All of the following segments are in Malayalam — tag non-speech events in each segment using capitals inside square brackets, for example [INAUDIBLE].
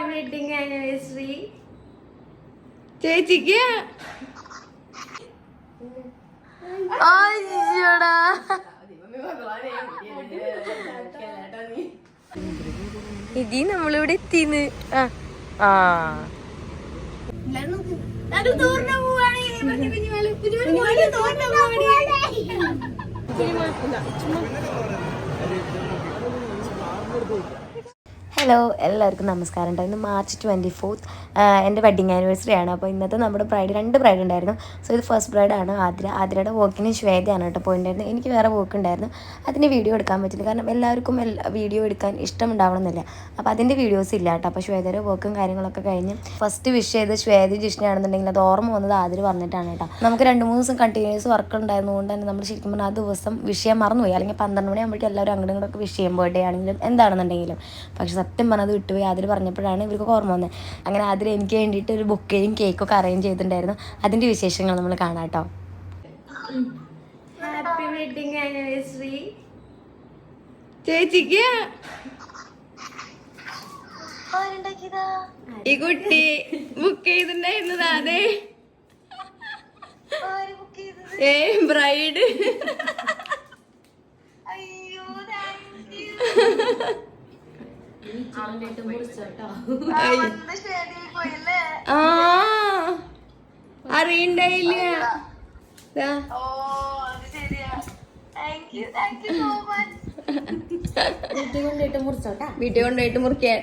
ഹാപ്പി വെഡിങ് ആനിവേഴ്സറി ചേച്ചിക്ക്? ഇതി നമ്മളിവിടെ എത്തിന്ന്. ആ. ആ. ഹലോ എല്ലാവർക്കും നമസ്കാരം ഉണ്ടായിരുന്നു മാർച്ച് ട്വന്റി ഫോർത്ത് എന്റെ വെഡിങ് ആനിവേഴ്സറി ആണ്. അപ്പോൾ ഇന്നത്തെ നമ്മുടെ ബ്രൈഡ് രണ്ട് ബ്രൈഡ് ഉണ്ടായിരുന്നു. സോ ഇത് ഫസ്റ്റ് ബ്രൈഡാണ് ആതിര. ആതിരയുടെ വോക്കിന് ശ്വേതയാണ് കേട്ടോ പോയിട്ടുണ്ടായിരുന്നു എനിക്ക് വേറെ വോക്ക് ഉണ്ടായിരുന്നു. അതിന് വീഡിയോ എടുക്കാൻ പറ്റില്ല. കാരണം എല്ലാവർക്കും വീഡിയോ എടുക്കാൻ ഇഷ്ടമുണ്ടാവണമെന്നില്ല. അപ്പോൾ അതിന്റെ വീഡിയോസ് ഇല്ല കേട്ടോ അപ്പോൾ ശ്വേതയുടെ വോക്കും കാര്യങ്ങളൊക്കെ കഴിഞ്ഞ് ഫസ്റ്റ് വിഷ് ചെയ്ത് ശ്വേത ജിഷ്ണയാണെന്നുണ്ടെങ്കിൽ അത് ഓർമ്മ വന്നത് ആതിര പറഞ്ഞിട്ടാണ് കേട്ടോ നമുക്ക് രണ്ട് മൂന്ന് ദിവസം കണ്ടിന്യൂസ് വർക്ക് ഉണ്ടായിരുന്നതുകൊണ്ട് തന്നെ നമ്മൾ ശരിക്കും പറഞ്ഞാൽ ആ ദിവസം വിഷയം മറന്നുപോയി. അല്ലെങ്കിൽ പന്ത്രണ്ട് മണിയാകുമ്പോഴേക്കും എല്ലാവരും അങ്ങോട്ടും ഇങ്ങോട്ടൊക്കെ വിഷയം ബർത്ത്ഡേ ആണെങ്കിലും എന്താണെന്നുണ്ടെങ്കിലും. പക്ഷെ സത്യം പറഞ്ഞത് വിട്ടുപോയി അതിൽ പറഞ്ഞപ്പോഴാണ് ഇവർക്ക് ഓർമ്മ വന്നത്. അങ്ങനെ അതിൽ എനിക്ക് വേണ്ടിയിട്ട് ഒരു ബുക്കയും കേക്കൊക്കെ അറേഞ്ച് ചെയ്തിട്ടുണ്ടായിരുന്നു. അതിന്റെ വിശേഷങ്ങൾ നമ്മൾ കാണാം കേട്ടോ. ഹാപ്പി വെഡിങ് ആനിവേഴ്സറി ചേച്ചിക്ക്? ഈ കുട്ടി ബുക്ക് ചെയ്തിട്ടുണ്ടായിരുന്നത് അതെ. ഏ ബ്രൈഡ് ആ അറിയണ്ടായില്ല മുറിച്ചോട്ടാ? വീട്ടിൽ കൊണ്ടുപോയിട്ട് മുറിക്കാൻ.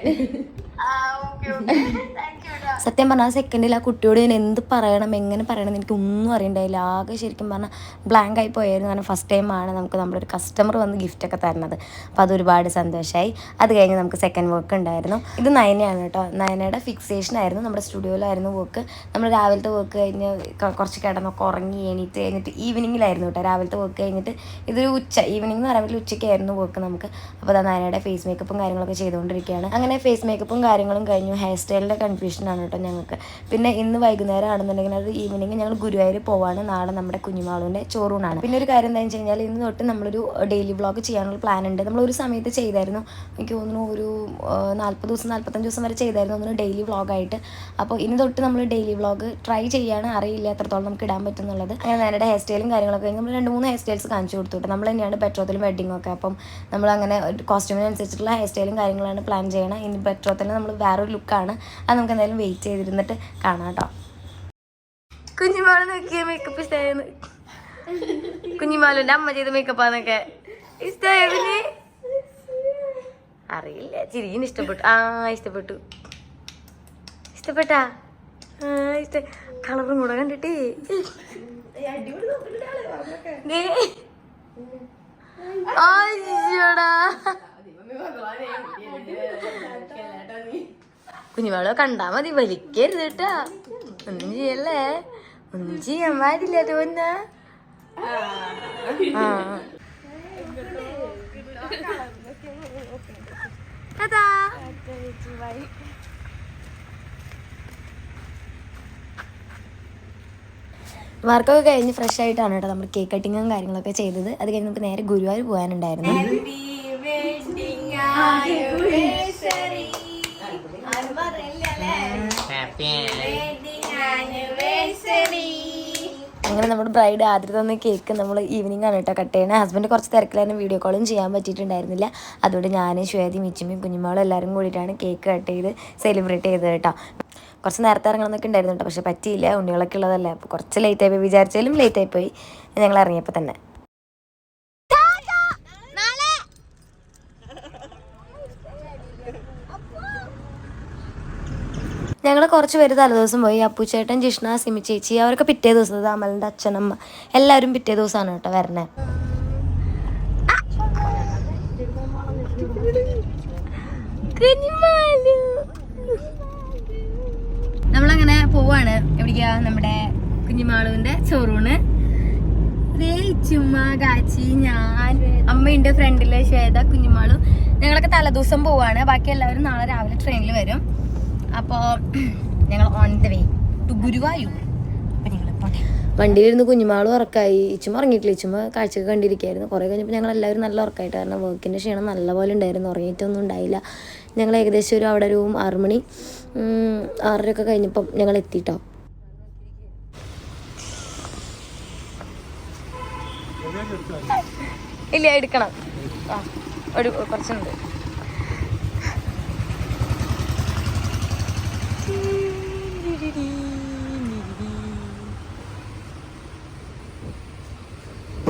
[LAUGHS] സത്യം പറഞ്ഞാൽ സെക്കൻഡിൽ ആ കുട്ടിയോട് ഞാൻ എന്ത് പറയണം എങ്ങനെ പറയണം എന്ന് എനിക്ക് ഒന്നും അറിയണ്ടായില്ല. ആകെ ശരിക്കും പറഞ്ഞാൽ ബ്ലാങ്ക് ആയി പോയായിരുന്നു. കാരണം ഫസ്റ്റ് ടൈമാണ് നമുക്ക് നമ്മുടെ ഒരു കസ്റ്റമർ വന്ന് ഗിഫ്റ്റ് ഒക്കെ തരുന്നത്. അപ്പോൾ അത് ഒരുപാട് സന്തോഷമായി അത് കഴിഞ്ഞ് നമുക്ക് സെക്കൻഡ് വർക്ക് ഉണ്ടായിരുന്നു. ഇത് നയനയാണ് കേട്ടോ. നയനയുടെ ഫിക്സേഷൻ ആയിരുന്നു നമ്മുടെ സ്റ്റുഡിയോയിലായിരുന്നു വർക്ക് നമ്മൾ രാവിലത്തെ വർക്ക് കഴിഞ്ഞ് കുറച്ച് കിടന്നൊക്കെ ഉറങ്ങി എണീറ്റ് കഴിഞ്ഞിട്ട് ഈവനിങ്ങിലായിരുന്നു കേട്ടോ. രാവിലത്തെ വർക്ക് കഴിഞ്ഞിട്ട് ഇതൊരു ഉച്ച ഈവനിങ് എന്ന് പറയുമ്പോൾ ഉച്ചയ്ക്കായിരുന്നു വർക്ക് നമുക്ക്. അപ്പോൾ അതാ നയനയുടെ ഫേസ് മേക്കപ്പും കാര്യങ്ങളൊക്കെ ചെയ്തുകൊണ്ടിരിക്കുകയാണ്. അങ്ങനെ ഫേസ് മേക്കപ്പും കാര്യങ്ങളും കഴിഞ്ഞു. ഹെയർ സ്റ്റൈലിന്റെ കൺഫ്യൂഷനാണ് കേട്ടോ ഞങ്ങൾക്ക് പിന്നെ ഇന്ന് വൈകുന്നേരം ആണെന്നുണ്ടെങ്കിൽ അത് ഈവനിങ് ഞങ്ങൾ ഗുരുവായൂർ പോവാണ്. നാളെ നമ്മുടെ കുഞ്ഞുമാളുവിന്റെ ചോറൂണാണ്. പിന്നെ ഒരു കാര്യം എന്താണെന്ന് വെച്ച് കഴിഞ്ഞാൽ ഇന്ന് തൊട്ട് നമ്മളൊരു ഡെയിലി വ്ളോഗ് ചെയ്യാനുള്ള പ്ലാൻ ഉണ്ട്. നമ്മൾ ഒരു സമയത്ത് ചെയ്തായിരുന്നു. എനിക്ക് തോന്നുന്നു ഒരു നാൽപ്പത് ദിവസം നാൽപ്പത്തഞ്ച് ദിവസം വരെ ചെയ്തായിരുന്നു ഒന്ന് ഡെയിലി വ്ളോഗായിട്ട് അപ്പോൾ ഇനി തൊട്ട് നമ്മൾ ഡെയിലി വ്ളോഗ് ട്രൈ ചെയ്യാണ്. അറിയില്ല എത്രത്തോളം നമുക്ക് ഇടാൻ പറ്റുന്നുള്ളത്. അങ്ങനെ നേരെ ഹെയർ സ്റ്റൈലും കാര്യങ്ങളൊക്കെ നമ്മൾ രണ്ട് മൂന്ന് ഹെയർ സ്റ്റൈൽസ് കാണിച്ചു കൊടുത്തു നമ്മൾ തന്നെയാണ് പെട്രോത്തിലും വെഡിങ് ഒക്കെ. അപ്പം നമ്മൾ അങ്ങനെ കോസ്റ്റ്യൂമിനനുസരിച്ചിട്ടുള്ള ഹെയർ സ്റ്റൈലും കാര്യങ്ങളാണ് പ്ലാൻ ചെയ്യണം. ഇനി പെട്രോത്തിൽ നമ്മൾ വേറൊരു ലുക്കാണ് അത് നമുക്ക് എന്തായാലും വെയിറ്റ് ചെയ്തിരുന്നിട്ട് കാണാം കേട്ടോ കുഞ്ഞിമാൾ നോക്കിയ മേക്കപ്പ് ഇഷ്ടമായിരുന്നു കുഞ്ഞുമാലുന്റെ അമ്മ ചെയ്ത മേക്കപ്പാന്നൊക്കെ ഇഷ്ടമായ അറിയില്ല. ചിരിയും ഇഷ്ടപ്പെട്ടു. ആ ഇഷ്ടപ്പെട്ടു. ഇഷ്ടപ്പെട്ടാ? ആ ഇഷ്ട കളറും കൂടെ കണ്ടിട്ടേ. അയ്യോടാ കുഞ്ഞുമാളെ കണ്ടാ മതി. വലിക്കരുത് കേട്ടാ. ഒന്നും ചെയ്യല്ലേ? ഒന്നും ചെയ്യാൻ പാടില്ല തോന്ന വർക്കൊക്കെ കഴിഞ്ഞ് ഫ്രഷ് ആയിട്ടാണ് കേട്ടോ നമ്മൾ കേക്ക് കട്ടിങ്ങും കാര്യങ്ങളൊക്കെ ചെയ്തത്. അത് കഴിഞ്ഞ് നമുക്ക് നേരെ ഗുരുവായൂർ പോകാനുണ്ടായിരുന്നു. അങ്ങനെ നമ്മുടെ ബ്രൈഡ് ആദ്യം തന്ന കേക്ക് നമ്മൾ ഈവനിങ് ആണ് കേട്ടോ കട്ട് ചെയ്യണേ. ഹസ്ബൻഡ് കുറച്ച് തിരക്കിലായിരുന്നു വീഡിയോ കോളും ചെയ്യാൻ പറ്റിയിട്ടുണ്ടായിരുന്നില്ല. അതുകൊണ്ട് ഞാൻ ശ്വേതി മിച്ചുമ്മയും കുഞ്ഞുമോളും എല്ലാവരും കൂടിയിട്ടാണ് കേക്ക് കട്ട് ചെയ്ത് സെലിബ്രേറ്റ് ചെയ്തത് കേട്ടോ. കുറച്ച് നേരത്തെ ഇറങ്ങണമെന്നൊക്കെ ഉണ്ടായിരുന്നു കേട്ടോ പക്ഷേ പറ്റിയില്ല. ഉണ്ണികളൊക്കെ ഉള്ളതല്ലേ. അപ്പോൾ കുറച്ച് ലേറ്റ് ആയിപ്പോയി വിചാരിച്ചാലും ലേറ്റ് ആയിപ്പോയി ഞങ്ങൾ ഇറങ്ങിയപ്പോൾ തന്നെ. ഞങ്ങൾ കുറച്ച് പേര് തലേദിവസം പോയി. അപ്പുച്ചേട്ടൻ ജിഷ്ണ സിമി ചേച്ചി അവരൊക്കെ പിറ്റേ ദിവസം അമലിന്റെ അച്ഛനമ്മ. എല്ലാവരും പിറ്റേ ദിവസമാണ് കേട്ടോ വരണേ. നമ്മളങ്ങനെ പോവാണ്. എവിടേക്കാ നമ്മുടെ കുഞ്ഞിമാളുവിന്റെ ചോറൂണ് ചുമ്മാ കാച്ചി ഞാൻ അമ്മയുണ്ട് ഫ്രണ്ടിൽ ശ്വേത കുഞ്ഞിമാളു. ഞങ്ങളൊക്കെ തലേദിവസം പോവാണ്. ബാക്കി എല്ലാവരും നാളെ രാവിലെ ട്രെയിനിൽ വരും. അപ്പോൾ ഞങ്ങൾ on the way to Guruvayur. അപ്പം ഞങ്ങൾ പോട്ടെ. വണ്ടിയിലിരുന്ന് കുഞ്ഞുമാളും ഉറക്കായി. ഇച്ചും ഉറങ്ങിയിട്ടില്ല. ഇച്ചുമ്മ കാഴ്ചയൊക്കെ കണ്ടിരിക്കുകയായിരുന്നു. കുറേ കഴിഞ്ഞപ്പോൾ ഞങ്ങൾ എല്ലാവരും നല്ല ഉറക്കമായിട്ട് കാരണം വർക്കിന്റെ ക്ഷീണം നല്ലപോലെ ഉണ്ടായിരുന്നു. ഉറങ്ങിയിട്ടൊന്നും ഉണ്ടായില്ല. ഞങ്ങൾ ഏകദേശം ഒരു അവിടെ ഒരു ആറ് മണി ആറരയൊക്കെ കഴിഞ്ഞപ്പം ഞങ്ങൾ എത്തിട്ടോ. ഇല്ല എടുക്കണം. ഒരു കുറച്ചുണ്ട്.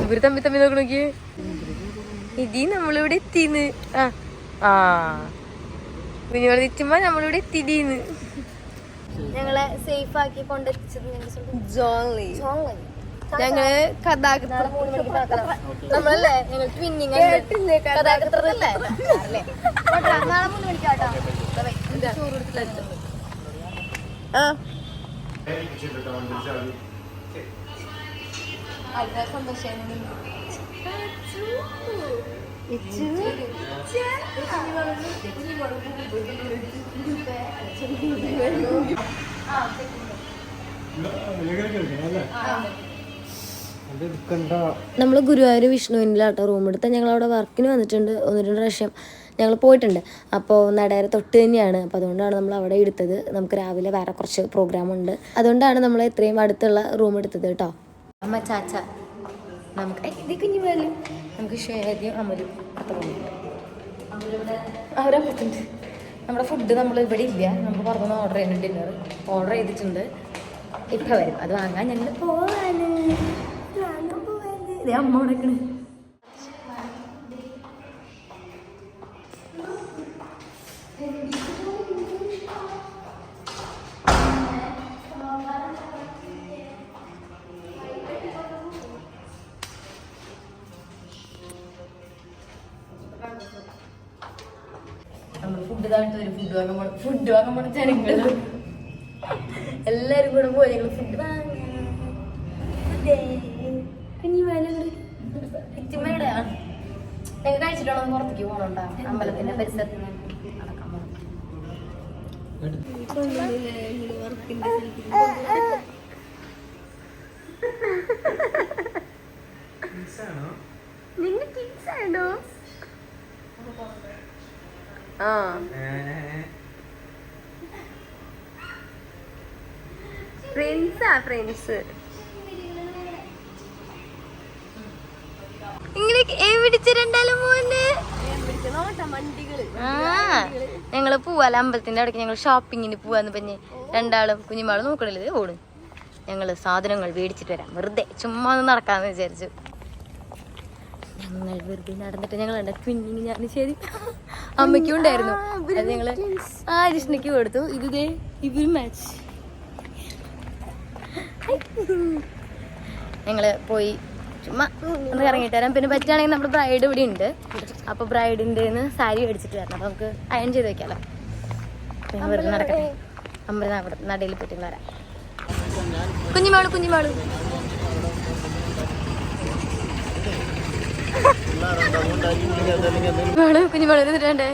ഇവർ തമ്മി തമ്മി നോക്കി നോക്കിയേ ഇതി നമ്മളിവിടെ എത്തിന്ന്. ആ. ആ. തെറ്റുമ്പോ നമ്മളിവിടെ എത്തിന്ന് ഞങ്ങളെ സേഫ് ആക്കി കൊണ്ടെത്തിച്ചത് ജോൺലി. ഞങ്ങൾ കഥാകൃത്ത്. നമ്മളല്ലേ? ഞങ്ങൾ ട്വിന്നിങ് കഥാകൃത്തല്ലേ നാളെ മൂന്ന് മണിക്കാട്ടോ ആ. വളരെ സന്തോഷമായി നമ്മൾ ഗുരുവായൂർ വിഷ്ണുവിനിലാട്ടോ റൂം എടുത്താൽ ഞങ്ങൾ അവിടെ വർക്കിന് വന്നിട്ടുണ്ട്. ഒന്ന് രണ്ട് പ്രാവശ്യം ഞങ്ങൾ പോയിട്ടുണ്ട്. അപ്പോൾ നടയര തൊട്ട് തന്നെയാണ്. അപ്പോൾ അതുകൊണ്ടാണ് നമ്മൾ അവിടെ എടുത്തത്. നമുക്ക് രാവിലെ വേറെ കുറച്ച് പ്രോഗ്രാം ഉണ്ട്. അതുകൊണ്ടാണ് നമ്മൾ ഇത്രയും അടുത്തുള്ള റൂം എടുത്തത് കേട്ടോ. അമ്മ ചാച്ച നമുക്ക് ഇത് കുഞ്ഞു പോലും നമുക്ക് ഷേദ്യം അമലും അവരപ്പുറത്തുണ്ട് നമ്മുടെ ഫുഡ് നമ്മൾ ഇവിടെ ഇല്ല. നമുക്ക് പുറത്തുനിന്ന് ഓർഡർ ചെയ്യുന്നുണ്ട് ഡിന്നർ ഓർഡർ ചെയ്തിട്ടുണ്ട്. ഇപ്പം വരും. അത് വാങ്ങാൻ ഞങ്ങൾ പോവാൻ അമ്മ ഉണക്കണ് ഫുഡ് താഴ്ത്ത് വരും ഫുഡ് വാങ്ങാൻ പോണം ഫുഡ് വാങ്ങാൻ പോണ ജനങ്ങൾ എല്ലാരും കൂടെ പോയി ഞങ്ങൾ ഫുഡ് ഇച്ചിമ്മയുടെ ഞങ്ങൾ കഴിച്ചിട്ടാണോ പുറത്തേക്ക് പോകണുണ്ടോ അമ്പലത്തിന്റെ പരിസരത്ത് നടക്കാൻ പോകണം ആ. മോനെ? ഞങ്ങൾ പോവാല അമ്പലത്തിന്റെ അവിടേക്ക്. ഞങ്ങൾ ഷോപ്പിങ്ങിന് പോവാന്ന് പറഞ്ഞ് രണ്ടാളും കുഞ്ഞുമാളും നോക്കണില്ല? ഓടും. ഞങ്ങൾ സാധനങ്ങൾ മേടിച്ചിട്ട് വരാം. വെറുതെ ചുമ്മാ ഒന്ന് നടക്കാന്ന് വിചാരിച്ചു. ഞങ്ങൾ വെറുതെ നടന്നിട്ട് ഞങ്ങൾ കുഞ്ഞിന് ഞാൻ ശരി. അമ്മയ്ക്കും ഉണ്ടായിരുന്നു. അത് ഞങ്ങൾ ആ ജിഷ്ണയ്ക്ക് കൊടുത്തു. ഇത് ഇവർ മാച്ച് ഞങ്ങൾ പോയി ചുമ്മാ ഒന്ന് ഇറങ്ങിയിട്ട് വരാം. പിന്നെ പറ്റുകയാണെങ്കിൽ നമ്മുടെ ബ്രൈഡ് ഇവിടെ ഉണ്ട്. അപ്പൊ ബ്രൈഡിന്റെ സാരി മേടിച്ചിട്ട് വരണം. നമുക്ക് അയൺ ചെയ്ത് വെക്കാലോ. ഞങ്ങൾ വെറുതെ നടക്കട്ടെ. അമ്പലം നടയിൽ പറ്റുന്ന വരാം. കുഞ്ഞിമാൾ കുഞ്ഞുമാൾ. കുഞ്ഞുമാൾ കുഞ്ഞുമാൾ എന്നിട്ടേ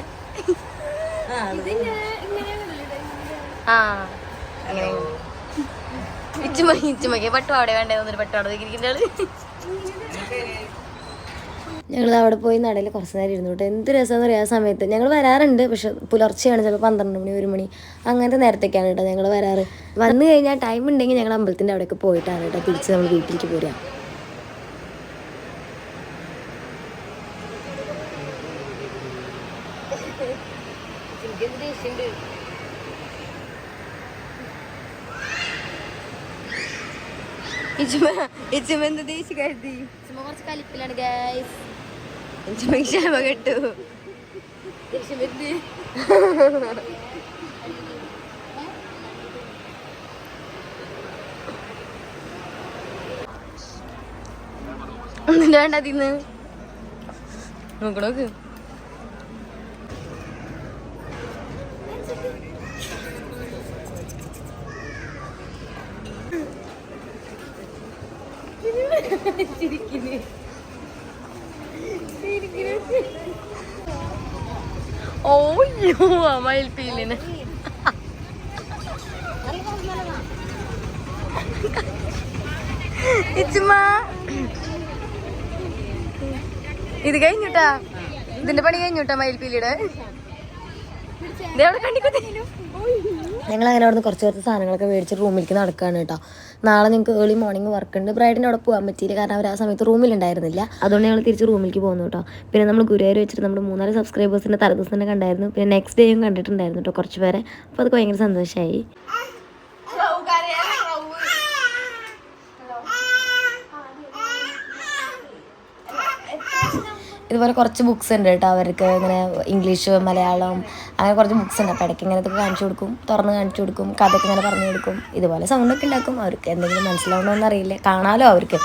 ആ അങ്ങനെ ഇച്ചുമ ഇച്ചുമയ്ക്ക് പട്ടുപാടെ വേണ്ടേ? ഒന്നൊരു പട്ടുപാടെ ഇരിക്കുന്ന ആൾ ഞങ്ങൾ അവിടെ പോയി നടയിൽ കുറച്ച് നേരം ഇരുന്നു കേട്ടോ. എന്ത് രസമെന്ന് പറയാം ആ സമയത്ത്? ഞങ്ങൾ വരാറുണ്ട് പക്ഷെ പുലർച്ചെയാണ് ചിലപ്പോൾ പന്ത്രണ്ട് മണി ഒരു മണി. അങ്ങനത്തെ നേരത്തേക്കാണ് കേട്ടോ ഞങ്ങൾ വരാറ്. വന്നു കഴിഞ്ഞാൽ ടൈം ഉണ്ടെങ്കിൽ ഞങ്ങൾ അമ്പലത്തിന്റെ അവിടെയൊക്കെ പോയിട്ടാണ് കേട്ടോ തിരിച്ച് നമ്മൾ വീട്ടിലേക്ക് പോരുക ഇച്ചുമ ഇച്ചുമ എന്ത് ദേശി കരുതി? ഇച്ചുമ കുറച്ച് കലിപ്പിലാണ് ഗൈസ് ഇച്ചുമ ക്ഷമ കേട്ടു. ദേഷ്യം വരുന്നത് ഒന്നിന്റെ വേണ്ട അതിന്ന് നോക്ക്. ഇച്ചുമ്മ. ഇത് കഴിഞ്ഞുട്ടാ. ഇതിന്റെ പണി കഴിഞ്ഞുട്ടാ മയിൽപ്പീലിയുടെ ഞങ്ങൾ അങ്ങനെ അവിടുന്ന് കുറച്ച് കുറച്ച് സാധനങ്ങളൊക്കെ മേടിച്ച് റൂമിലേക്ക് നടക്കുകയാണ് കേട്ടോ. നാളെ നിങ്ങൾക്ക് ഏർലി മോർണിംഗ് വർക്ക് ഉണ്ട്. ബ്രൈഡിന്റെ അവിടെ പോകാൻ പറ്റിയില്ല. കാരണം അവർ ആ സമയത്ത് റൂമിലുണ്ടായിരുന്നില്ല. അതുകൊണ്ട് ഞങ്ങൾ തിരിച്ച് റൂമിലേക്ക് പോകുന്നു കേട്ടോ. പിന്നെ നമ്മൾ ഗുരുവായൂർ വെച്ചിട്ട് നമ്മുടെ മൂന്നാൽ സബ്സ്ക്രൈബേഴ്സിന്റെ തലേദിവസം തന്നെ കണ്ടായിരുന്നു. പിന്നെ നെക്സ്റ്റ് ഡേയും കണ്ടിട്ടുണ്ടായിരുന്നു കേട്ടോ കുറച്ച് പേരെ. അപ്പോൾ അതൊക്കെ ഭയങ്കര സന്തോഷമായി ഇതുപോലെ കുറച്ച് ബുക്സ് ഉണ്ട് കേട്ടോ അവർക്ക്. ഇങ്ങനെ ഇംഗ്ലീഷ് മലയാളം അങ്ങനെ കുറച്ച് ബുക്സ് ഉണ്ട്. അപ്പോൾ ഇടയ്ക്ക് ഇങ്ങനെ ഇതൊക്കെ കാണിച്ചു കൊടുക്കും. തുറന്ന് കാണിച്ചു കൊടുക്കും. കഥയൊക്കെ ഇങ്ങനെ പറഞ്ഞു കൊടുക്കും. ഇതുപോലെ സൗണ്ടൊക്കെ ഉണ്ടാക്കും. അവർക്ക് എന്തെങ്കിലും മനസ്സിലാവണമെന്ന് അറിയില്ല. കാണാലോ അവർക്ക്.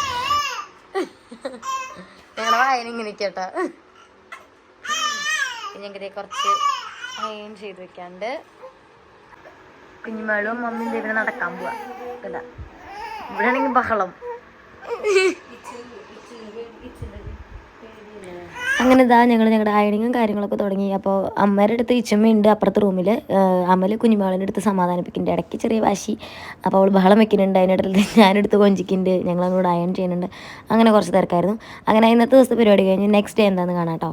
ഞങ്ങളുടെ വായന ഇങ്ങനെ കേട്ടോ ഞങ്ങൾക്ക് കുറച്ച് അയൺ ചെയ്ത് വെക്കാണ്ട് കുഞ്ഞുമകളും മമ്മിയും ഇവിടെ നടക്കാൻ പോവാ. ഇവിടെ ആണെങ്കിൽ ബഹളം. അങ്ങനെ ഇതാ ഞങ്ങൾ ഞങ്ങളുടെ അയണിങ്ങും കാര്യങ്ങളൊക്കെ തുടങ്ങി. അപ്പോൾ അമ്മയുടെ അടുത്ത് ഇച്ചമ്മയുണ്ട് അപ്പുറത്തെ റൂമിൽ അമ്മൽ കുഞ്ഞുമാളിന്റെ അടുത്ത് സമാധാനിപ്പിക്കുന്നുണ്ട്. ഇടയ്ക്ക് ചെറിയ വാശി. അപ്പോൾ അവൾ ബഹളം വെക്കുന്നുണ്ട്. അതിനിടയിൽ ഞാനെടുത്ത് കൊഞ്ചിക്കുന്നുണ്ട്. ഞങ്ങൾ അങ്ങോട്ട് അയൺ ചെയ്യുന്നുണ്ട്. അങ്ങനെ കുറച്ച് തിരക്കായിരുന്നു. അങ്ങനെ ഇന്നത്തെ ദിവസത്തെ പരിപാടി കഴിഞ്ഞ് നെക്സ്റ്റ് ഡേ എന്താണെന്ന് കാണാം കേട്ടോ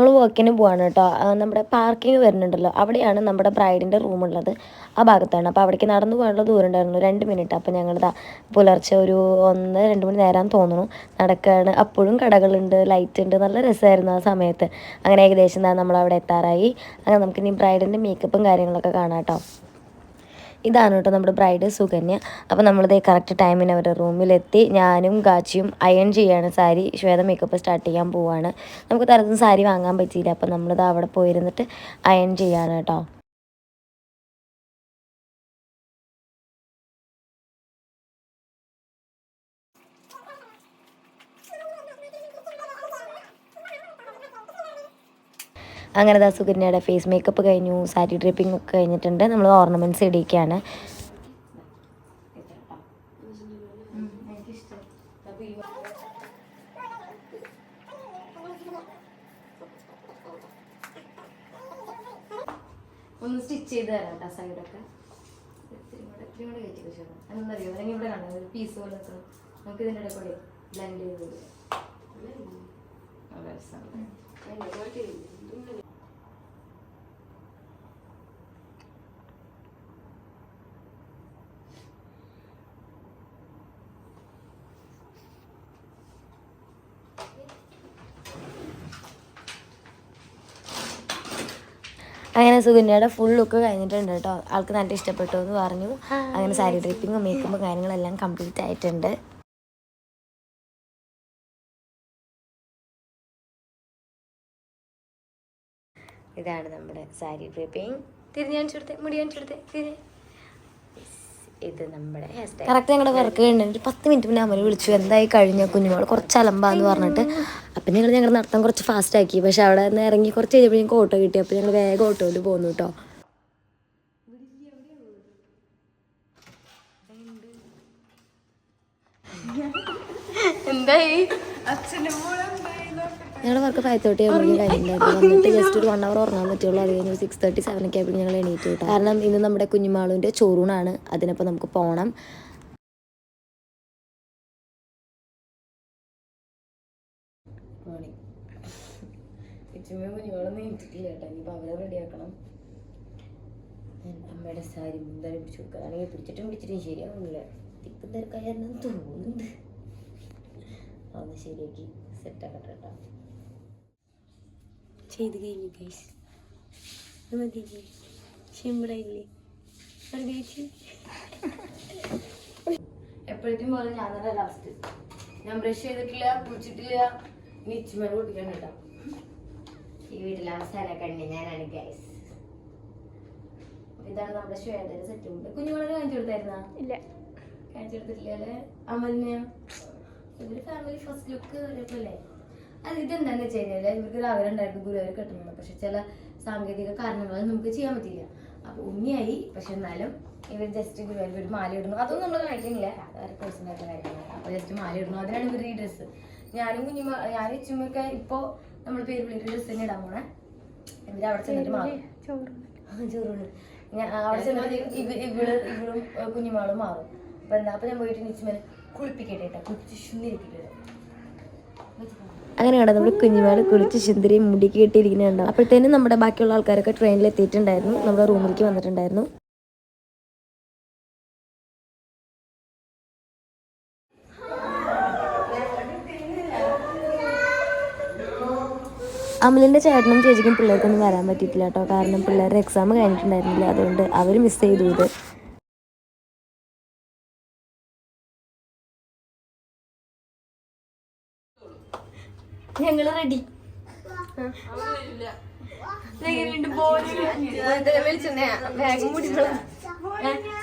നമ്മൾ വർക്കിന് പോവാണ് കേട്ടോ നമ്മുടെ പാർക്കിംഗ് വരുന്നുണ്ടല്ലോ. അവിടെയാണ് നമ്മുടെ ബ്രൈഡിന്റെ റൂമുള്ളത് ആ ഭാഗത്താണ്. അപ്പോൾ അവിടേക്ക് നടന്നു പോകാനുള്ള ദൂരം ഉണ്ടായിരുന്നു. രണ്ട് മിനിറ്റ് അപ്പോൾ ഞങ്ങളിതാ പുലർച്ചെ ഒരു ഒന്ന് രണ്ട് മണി നേരം തോന്നുന്നു. നടക്കുകയാണ് അപ്പോഴും കടകളുണ്ട് ലൈറ്റ് ഉണ്ട്. നല്ല രസമായിരുന്നു ആ സമയത്ത്. അങ്ങനെ ഏകദേശം നമ്മൾ അവിടെ എത്താറായി. അങ്ങനെ നമുക്ക് ഇനി ബ്രൈഡിന്റെ മേക്കപ്പും കാര്യങ്ങളൊക്കെ കാണാം കേട്ടോ ഇതാണ് കേട്ടോ നമ്മുടെ ബ്രൈഡ് സുകന്യ. അപ്പോൾ നമ്മളിത് കറക്റ്റ് ടൈമിന് അവരുടെ റൂമിലെത്തി. ഞാനും കാച്ചിയും അയൺ ചെയ്യാണ് സാരി. ശ്വേത മേക്കപ്പ് സ്റ്റാർട്ട് ചെയ്യാൻ പോവാണ്. നമുക്ക് തരത്തും സാരി വാങ്ങാൻ പറ്റിയില്ല. അപ്പോൾ നമ്മളിത് അവിടെ പോയിരുന്നിട്ട് അയൺ ചെയ്യാണ് കേട്ടോ. അങ്ങനെ ദാ ഫേസ് മേക്കപ്പ് കഴിഞ്ഞു സാരി ഡ്രിപ്പിംഗ് ഒക്കെ കഴിഞ്ഞിട്ടുണ്ട്. നമ്മൾ ഓർണമെന്റ്സ് ഇടിക്കുകയാണ് ഒന്ന് സ്റ്റിച്ച് ചെയ്ത് തരാം കേട്ടോ സൈഡൊക്കെ ഇത്തിരി കൂടെ ഇത്തിരി കൂടെ അതൊന്നറിയോ അല്ലെങ്കിൽ ഇവിടെ കാണാം ഒരു പീസ് പോലെ നമുക്ക് ഇതിന്റെ ഇടയിൽ കൂടെ ബ്ലെൻഡ് ചെയ്ത് രസമാണ്. അങ്ങനെ സുകന്യയുടെ ഫുൾ ലുക്ക് കഴിഞ്ഞിട്ടുണ്ട് കേട്ടോ. ആൾക്ക് നല്ല ഇഷ്ടപ്പെട്ടു എന്ന് പറഞ്ഞു. അങ്ങനെ സാരി ഡ്രിപ്പിങ്ങും മേക്കപ്പും കാര്യങ്ങളെല്ലാം കംപ്ലീറ്റ് ആയിട്ടുണ്ട്. ഇതാണ് നമ്മുടെ സാരി ഡ്രിപ്പിംഗ് തിരിഞ്ഞ് കാണിച്ചെടുത്ത് മുടി കാണിച്ചെടുത്ത് തിരി ഇത് നമ്മുടെ ഹെയർ സ്റ്റൈൽ കറക്റ്റ് ഞങ്ങളുടെ വർക്ക് കഴിഞ്ഞിട്ട് ഒരു പത്ത് മിനിറ്റ് മുന്നേ അമ്മ വിളിച്ചു എന്തായി കഴിഞ്ഞ കുഞ്ഞുമോൾ കുറച്ച് അലമ്പാന്ന് പറഞ്ഞിട്ട്. അപ്പം ഞങ്ങൾ ഞങ്ങളുടെ നടത്തം കുറച്ച് ഫാസ്റ്റ് ആക്കി. പക്ഷെ അവിടെ നിന്ന് ഇറങ്ങി കുറച്ച് കഴിഞ്ഞപ്പോൾ ഞങ്ങൾക്ക് ഓട്ടോ കിട്ടി. അപ്പോൾ ഞങ്ങൾ വേഗം ഓട്ടോയിൽ പോന്നു കേട്ടോ എന്തായി? ഞങ്ങളുടെ വർക്ക് ഫൈവ് തേർട്ടി ആകുമ്പോൾ കഴിഞ്ഞിട്ടുണ്ടായിരുന്നു വന്നിട്ട് ജസ്റ്റ് ഒരു വൺ അവർ ഉറങ്ങാൻ പറ്റുള്ളൂ. അത് കഴിഞ്ഞ് സിക്സ് തേർട്ടി സെവൻ ഒക്കെ ആയപ്പോൾ ഞങ്ങൾ എണീറ്റ് കേട്ടോ. കാരണം ഇന്ന് നമ്മുടെ കുഞ്ഞുമാളുവിന്റെ ചോറൂണാണ്. അതിനപ്പോൾ നമുക്ക് പോകണം മോർണിംഗ്. ഇച്ചുമ്മയും കുഞ്ഞുങ്ങളൊന്നും എണീറ്റിട്ടില്ല കേട്ടോ. ഇനിയിപ്പോൾ അവരെ റെഡിയാക്കണം അമ്മയുടെ സാരി മുന്താനും പിടിച്ചു കൊടുക്കാണെങ്കിൽ പിടിച്ചിട്ടും പിടിച്ചിട്ടും ശരിയാവുന്നില്ല തിക്കും തോന്നുന്നുണ്ട്. അതൊന്ന് ശരിയാക്കി സെറ്റാക്കട്ടെ കേട്ടോ. ചെയ്ത് കഴിഞ്ഞു ഗൈസ് മതി സിമ്പിളായില്ലേ എപ്പോഴത്തേക്കും പോലെ ഞാൻ തന്നെ ലാസ്റ്റ് ഞാൻ ബ്രഷ് ചെയ്തിട്ടില്ല കുളിച്ചിട്ടില്ല. നിച്ചുമേൽ കുട്ടിക്കാൻ കേട്ടോ. ഈ വീട്ടിലെ അവസാന കണ്ണി ഞാനാണ് ഗൈസ് ഇതാണ് നമ്മുടെ ശ്വേതയുടെ സെറ്റും കുഞ്ഞുങ്ങളെ കാണിച്ചു കൊടുത്തായിരുന്ന? ഇല്ല. കാണിച്ചു കൊടുത്തിട്ടില്ലേ അമലിനെയോ ഇവർ ഫാമിലി ഫസ്റ്റ് ലുക്ക് അല്ലേ? അത് ഇതെന്താന്ന് വെച്ച് കഴിഞ്ഞാൽ ഇവർക്ക് ഒരു ആഗ്രഹം ഉണ്ടായിരുന്നു ഗുരുവായൂർ കെട്ടണമെന്ന് പക്ഷെ ചില സാങ്കേതിക കാരണങ്ങളാൽ നമുക്ക് ചെയ്യാൻ പറ്റില്ല. അപ്പൊ ഉണ്ണിയായി. പക്ഷെ എന്നാലും ഇവർ ജസ്റ്റ് ഗുരുവായൂർ ഒരു മാല ഇടുന്നു. അതൊന്നും നമ്മൾ കാണിക്കുന്നില്ല. അത് വേറെ പേഴ്സണൽ ആയിട്ടുള്ള അപ്പോൾ ജസ്റ്റ് മാല ഇടുന്നു. അതിനാണ് ഇവർ ഈ ഡ്രസ്സ് ഞാനും കുഞ്ഞുമ ഞാനും ചുമ്മൊക്കെ ഇപ്പോൾ നമ്മൾ പേര് വിളിക്കുന്ന ഡ്രസ്സ് തന്നെ ഇടാൻ പോണേ. ഇവർ അവിടെ ചെന്നിട്ട് മാറും ആ, ചോറുണ്ട് ഞാൻ അവിടെ ചെന്നിട്ട് ഇവ ഇവൾ ഇവളും കുഞ്ഞുമാളും മാറും. അപ്പൊ എന്താ? അപ്പൊ ഞാൻ പോയിട്ട് നിച്ചുമനെ കുളിപ്പിക്കട്ടെ കേട്ടോ കുളിച്ച് ശുന്തിരിക്കില്ല അങ്ങനെയാണ് നമ്മുടെ കുഞ്ഞുമാൾ കുളിച്ച് ചിന്തിരിയും മുടി കെട്ടിയിരിക്കുന്നുണ്ടോ അപ്പോഴത്തേനും നമ്മുടെ ബാക്കിയുള്ള ആൾക്കാരൊക്കെ ട്രെയിനിൽ എത്തിയിട്ടുണ്ടായിരുന്നു നമ്മുടെ റൂമിലേക്ക് വന്നിട്ടുണ്ടായിരുന്നു. അമലിന്റെ ചേട്ടനും ചേച്ചിക്കും പിള്ളേർക്കൊന്നും വരാൻ പറ്റിയിട്ടില്ല കേട്ടോ. കാരണം പിള്ളേരുടെ എക്സാം കഴിഞ്ഞിട്ടുണ്ടായിരുന്നില്ല. അതുകൊണ്ട് അവർ മിസ് ചെയ്തു ഇത്. ഞങ്ങൾ റെഡി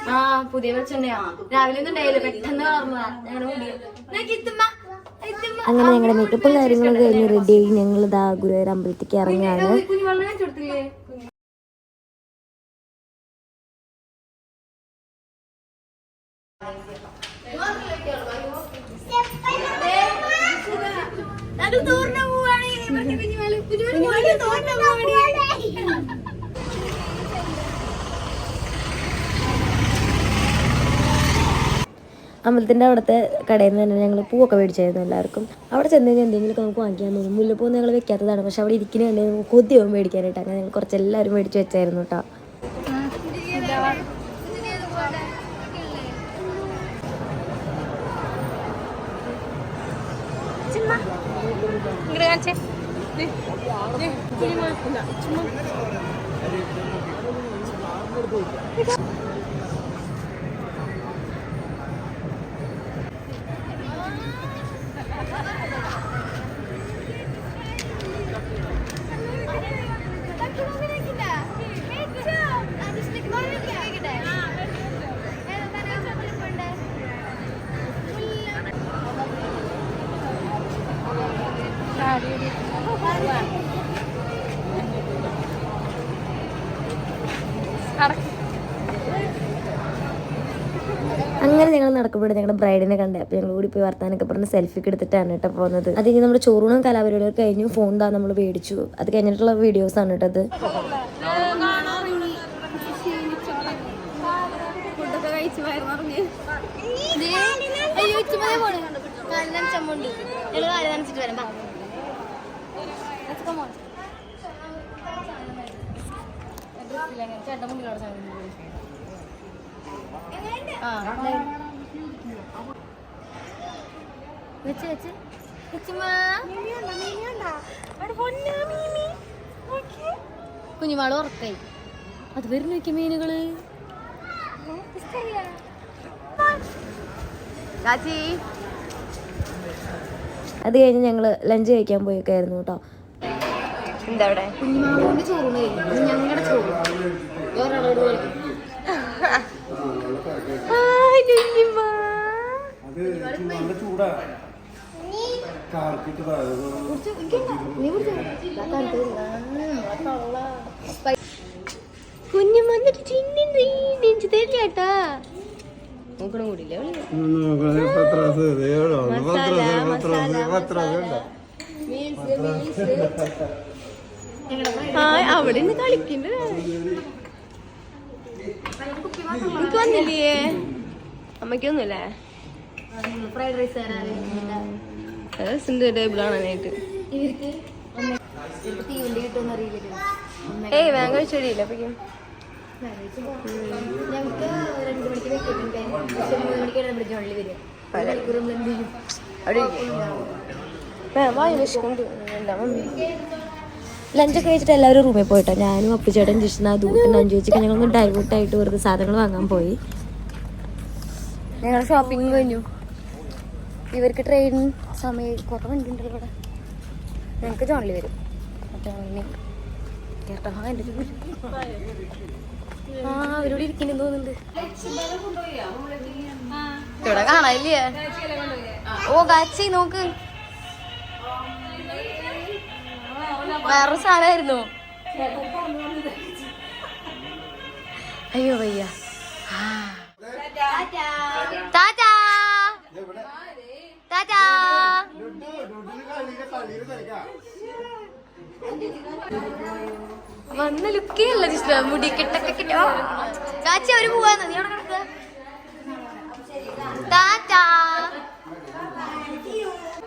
ആ പുതിയ വെളിച്ചെണ്ണയാ. രാവിലെ ഒന്നും ഉണ്ടായില്ല പെട്ടെന്ന് വളർന്നതാ ഞങ്ങളുടെ മുടി അങ്ങനെ ഞങ്ങളുടെ മേക്കപ്പും കാര്യങ്ങളും കഴിഞ്ഞ് റെഡി ആയി. ഞങ്ങൾ ഇതാ ഗുരുവായൂർ അമ്പലത്തേക്ക് ഇറങ്ങാണ്. അമ്പലത്തിന്റെ അവിടുത്തെ കടയിൽ നിന്ന് തന്നെ ഞങ്ങൾ പൂവൊക്കെ മേടിച്ചായിരുന്നു എല്ലാവർക്കും. അവിടെ ചെന്ന് കഴിഞ്ഞാൽ എന്തെങ്കിലുമൊക്കെ നമുക്ക് വാങ്ങിക്കാൻ തോന്നും. മുല്ലപ്പൂ ഞങ്ങൾ വെക്കാത്തതാണ്. പക്ഷെ അവിടെ ഇരിക്കുന്ന കണ്ടേ നമുക്ക് കൊതിയാവും മേടിക്കാനായിട്ട്. അങ്ങനെ ഞങ്ങൾ കുറച്ച് എല്ലാവരും മേടിച്ച് വെച്ചായിരുന്നു കേട്ടോ. കാണിച്ചേ. ചുമ്മാ. അങ്ങനെ ഞങ്ങൾ നടക്കുമ്പോഴും ഞങ്ങളുടെ ബ്രൈഡിനെ കണ്ടേ അപ്പോൾ ഞങ്ങൾ കൂടി പോയി വർത്താനൊക്കെ പറഞ്ഞ് സെൽഫിക്ക് എടുത്തിട്ടാണ് കേട്ടോ പോകുന്നത്. അത് കഴിഞ്ഞ് നമ്മുടെ ചോറൂണും കലാപരിപാടികൾ കഴിഞ്ഞു. ഫോൺ താ നമ്മൾ മേടിച്ചു. അത് കഴിഞ്ഞിട്ടുള്ള വീഡിയോസ് ആണ് വയറിറങ്ങി അയ്യോ ഉച്ചമതേ പോണേ വരാം. വെച്ച് വെച്ച് ഉച്ചമ്മാ. കുഞ്ഞുമാൾ ഉറക്കായി അത് വരുന്ന മീനുകൾ അത് കഴിഞ്ഞ് ഞങ്ങൾ ലഞ്ച് കഴിക്കാൻ പോയൊക്കെയായിരുന്നു കേട്ടോ എന്താ അവിടെ? കുഞ്ഞുമാളോണ്ട് ചോറൂണ് ഞങ്ങളുടെ ചോറ്. വേറൊരാളോട് കഴിക്കും അത് നല്ല ചൂടാ. കാർക്കിട്ട് കുഞ്ഞു വന്നിട്ട് ചിന്നി നെഞ്ചു തരില്ലേട്ടാ നോക്കണം കൂടില്ലേ പത്രാസ് ദേവണോ പത്രാസ് പത്രാസ് പത്രാസ് അവിടെ നിന്ന് കളിക്കണ്ട. എനിക്ക് വന്നില്ലേ? അമ്മയ്ക്കൊന്നുമില്ലേ ഫ്രൈഡ് റൈസ് ടേബിൾ ഏയ് വേഗം കഴിച്ചടിയില്ല? അപ്പഴേക്കും അവിടെ വായ വിശക്കുണ്ട് എന്താ ലഞ്ചൊക്കെ കഴിച്ചിട്ട് എല്ലാവരും റൂമിൽ പോയിട്ടോ? ഞാനും അപ്പിച്ചേട്ടൻ ജിഷ്ണ ദൂട്ടൻ അഞ്ചു വെച്ചൊക്കെ ഞങ്ങളൊന്ന് ഡൈവേർട്ട് ആയിട്ട് വെറുതെ സാധനങ്ങൾ വാങ്ങാൻ പോയി. ഞങ്ങൾ ഷോപ്പിംഗ് കഴിഞ്ഞു ഇവർക്ക് ട്രെയിൻ സമയം കുറേ വണ്ടി ഉണ്ടല്ലോ ഇവിടെ. ഞങ്ങൾക്ക് ജോണിൽ വരും. അപ്പോൾ ഇനി കേട്ടോ ആ എന്റെ ഒരു ആ അവരോട് ഇരിക്കുന്നു തോന്നുന്നുണ്ട്. ഇവിടെ കാണാനില്ലേ? ഓ കാച്ചി നോക്ക്. വേറൊരു സാധനമായിരുന്നു. അയ്യോ വയ്യ. വന്ന ലുക്കേ അല്ല ജിഷ്ണ മുടി കിട്ടൊക്കെ കിട്ടോ ചാച്ചി അവർ പോവാന്ന്. നീ അവിടെ കിടക്കുക ടാറ്റാ.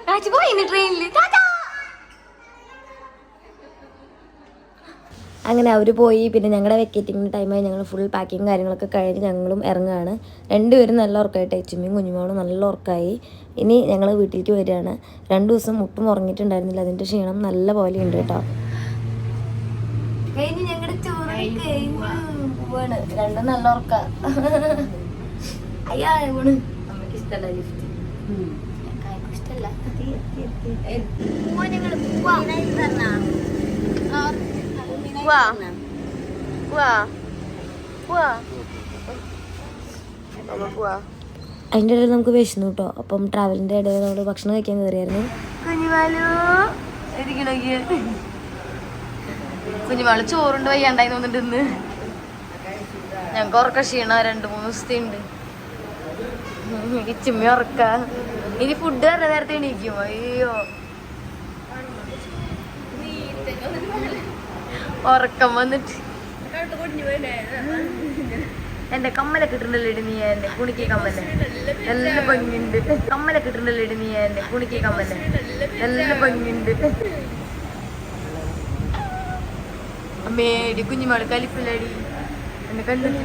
ചാച്ചി പോയി ട്രെയിനിൽ ടാറ്റാ. അങ്ങനെ അവർ പോയി പിന്നെ ഞങ്ങളുടെ വെക്കേറ്റിംഗ് ടൈമായി ഞങ്ങൾ ഫുൾ പാക്കിങ് കാര്യങ്ങളൊക്കെ കഴിഞ്ഞ് ഞങ്ങളും ഇറങ്ങുകയാണ് രണ്ടുപേരും നല്ല ഉറക്കമായിട്ട് എച്ചുമ്മയും കുഞ്ഞുമോളും നല്ല ഉറക്കമായി ഇനി ഞങ്ങൾ വീട്ടിലേക്ക് വരികയാണ്. രണ്ട് ദിവസം മുട്ടും ഉറങ്ങിയിട്ടുണ്ടായിരുന്നില്ല. അതിന്റെ ക്ഷീണം നല്ല പോലെ ഉണ്ട് കേട്ടോ. കഴിഞ്ഞ് ഞങ്ങളുടെ ചോറ് പോവാണ്. രണ്ടും നല്ല ഉറക്ക അയ്യാ അമ്മയ്ക്ക് ഇഷ്ടമല്ല ലിഫ്റ്റ് ഇഷ്ടമല്ല പോവാ പോവാ പോവാ പോവാ അതിന്റെ ഇടയിൽ നമുക്ക് വിശന്നു കേട്ടോ. അപ്പം ട്രാവലിന്റെ ഇടയിൽ നമ്മൾ ഭക്ഷണം കഴിക്കാൻ കയറിയായിരുന്നു. കുഞ്ഞുമാൾ ചോറുണ്ട് വയ്യാണ്ടായി തോന്നിട്ട് ഇന്ന്. ഞങ്ങൾക്ക് ഉറക്ക ക്ഷീണ. രണ്ട് മൂന്ന് ദിവസത്തെ ഉണ്ട് ഇച്ചിമ്മ ഉറക്ക. ഇനി ഫുഡ് വരെ നേരത്തെ എണീക്കും. അയ്യോ. ഉറക്കം വന്നിട്ട്. എന്റെ കമ്മലൊക്കെ ഇട്ടിട്ടുണ്ടല്ലോ ഇടി നീ എന്റെ കുണിക്കി കമ്മൽ. നല്ല ഭംഗിയുണ്ട്. കമ്മലൊക്കെ ഇട്ടിട്ടുണ്ടല്ലോ ഇടി നീ എന്റെ കുണിക്കി കമ്മൽ. നല്ല ഭംഗിയുണ്ട്. അമ്മേടി കുഞ്ഞുമാൾ കലിപ്പിലടി എന്നെ കണ്ടിട്ട്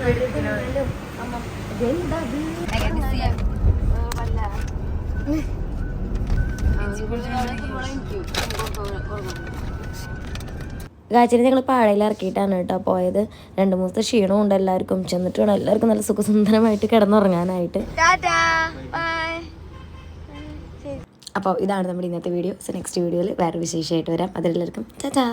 ഗാച്ചിനെ ഞങ്ങൾ പാഴയിൽ ഇറക്കിയിട്ടാണ് കേട്ടോ പോയത്. രണ്ട് മൂന്നത്തെ ക്ഷീണവും ഉണ്ട് എല്ലാവർക്കും. ചെന്നിട്ട് വേണം എല്ലാവർക്കും നല്ല സുഖസുന്ദരമായിട്ട് കിടന്നുറങ്ങാനായിട്ട്. അപ്പോൾ ഇതാണ് നമ്മുടെ ഇന്നത്തെ വീഡിയോ. സോ നെക്സ്റ്റ് വീഡിയോയിൽ വേറെ വിശേഷമായിട്ട് വരാം. അതിലെല്ലാവർക്കും ചാച്ചാ